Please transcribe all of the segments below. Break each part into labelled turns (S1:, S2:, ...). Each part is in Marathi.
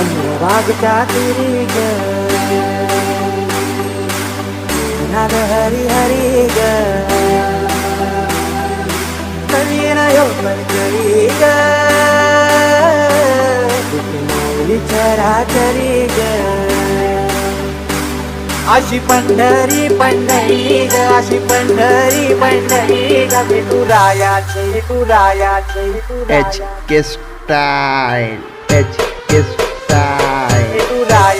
S1: चंद्रभागच्या तिरी ग नाद हरी हरी ग नवीन योगन हो करी ग माऊली चराचरी ग अशी पंढरी पंढरी ग अशी पंढरी पंढरी ग विठुरायाचे विठुरायाचे
S2: H
S1: Vithuraya
S2: K style H K style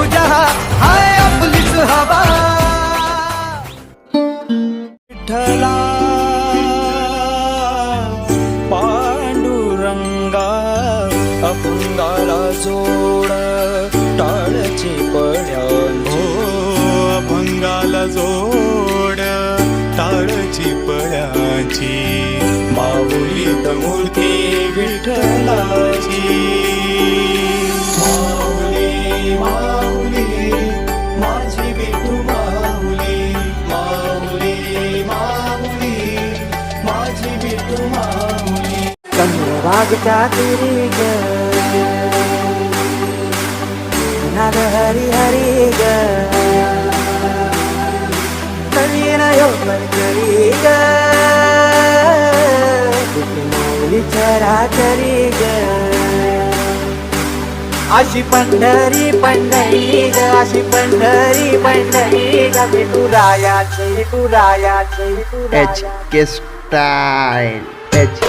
S3: देखू जहा हाय आपलीच हवा।
S4: विठ्ठला पांडुरंगा अपंगाला जोड टाळची पड्या
S5: हो अभंगाला जोड टाळची पळ्याची
S4: माऊलीत मूर्ती विठ्ठलाची।
S1: चातुरी ग। नाग हरी हरी ग। नवीन योगन करी ग। माऊली चराचरी ग। अशी पंढरी पंढरी ग अशी पंढरी पंढरी ग। विठुरायाची विठुरायाची
S2: H
S1: विठुरायाची
S2: K style. H